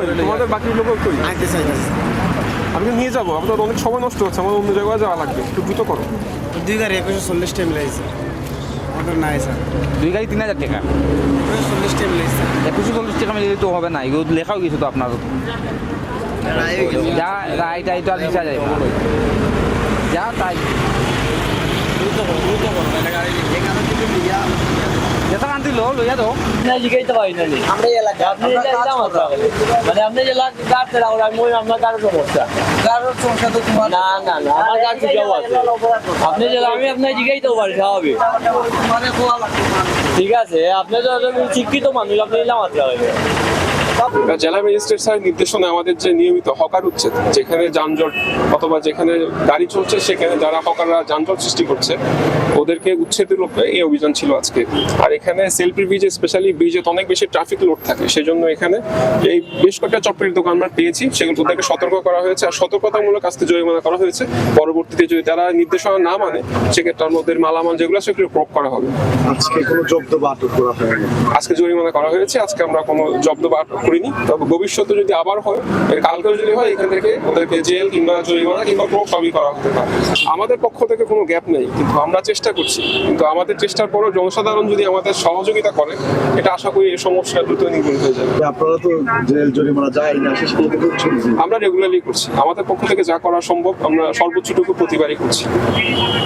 তোমাদের বাকি লোক কই? আমি নিয়ে যাব আপনার অনেক সময় নষ্ট হচ্ছে আমার অন্য জায়গায় যাওয়া লাগবে একটু দ্রুত করো। দুই গাড়ি একুশশো চল্লিশ টাইম লাগছে। আমাদের নাই স্যার। দুই গাড়ি তিন হাজার টাকা। একুশশো চল্লিশ টাইম লাগছে। একুশশো চল্লিশ টাকা মিলে তো হবে না এগুলো লেখাও গেছে তো আপনার। যা আইটা লিখা যায় যা তাই। লো লইয়া তো আপনার জিজ্ঞাসা পারি না নি। আমরা এই এলাকা আপনি যে এলাম আপনার। মানে আপনি যে লাগ গাছ রাখুন আমি ওই আপনার কারও সমস্যা। কারোর সমস্যা তো তোমার না না না আমার কাছে কেউ আছে। আপনি যে আমি আপনার জিজ্ঞাসা পারি স্বাভাবিক। খোয়া লাগবে? ঠিক আছে আপনি তো শিক্ষিত মানুষ আপনি এলাম আপনার জেলা ম্যাজিস্ট্রেট স্যারের নির্দেশনা আমাদের যে নিয়মিত হকার উচ্ছেদ যেখানে যানজট অথবা যেখানে গাড়ি চলছে সেখানে যারা হকাররা যানজট সৃষ্টি করছে ওদেরকে উচ্ছেদের লক্ষ্যে এই অভিযান ছিল আজকে। আর এখানে সেলফি ব্রিজে স্পেশালি ব্রিজে তো অনেক বেশি ট্রাফিক লোড থাকে সেজন্য এখানে এই বেশ কয়েকটা চটপটির দোকান আমরা পেয়েছি সেগুলো ওদেরকে সতর্ক করা হয়েছে। আর সতর্কতামূলক আজকে জরিমানা করা হয়েছে। পরবর্তীতে যদি তারা নির্দেশনা না মানে সেক্ষেত্রে ওদের মালামাল যেগুলো আছে সেগুলো প্রয়োগ করা হবে। আজকে কোনো জব্দ বা আটক করা হয়নি। আজকে জরিমানা করা হয়েছে আজকে আমরা কোনো জব্দ বা আটক করিনি। তবে ভবিষ্যতে যদি আবার হয় এর কালকেও যদি হয় এখান থেকে ওদেরকে জেল কিংবা জরিমানা কিংবা কোনো সবই করা হতে পারে। আমাদের পক্ষ থেকে কোনো গ্যাপ নেই কিন্তু আমরা চেষ্টা করছি। কিন্তু আমাদের চেষ্টার পরও জনসাধারণ যদি আমাদের সহযোগিতা করে এটা আশা করি এই সমস্যা দ্রুত নির্মূল হয়ে যাবে। আপনারা তো জেল জরিমানা যায় না আমরা রেগুলারলি করছি। আমাদের পক্ষ থেকে যা করা সম্ভব আমরা সর্বোচ্চটুকু প্রতিবারই করছি।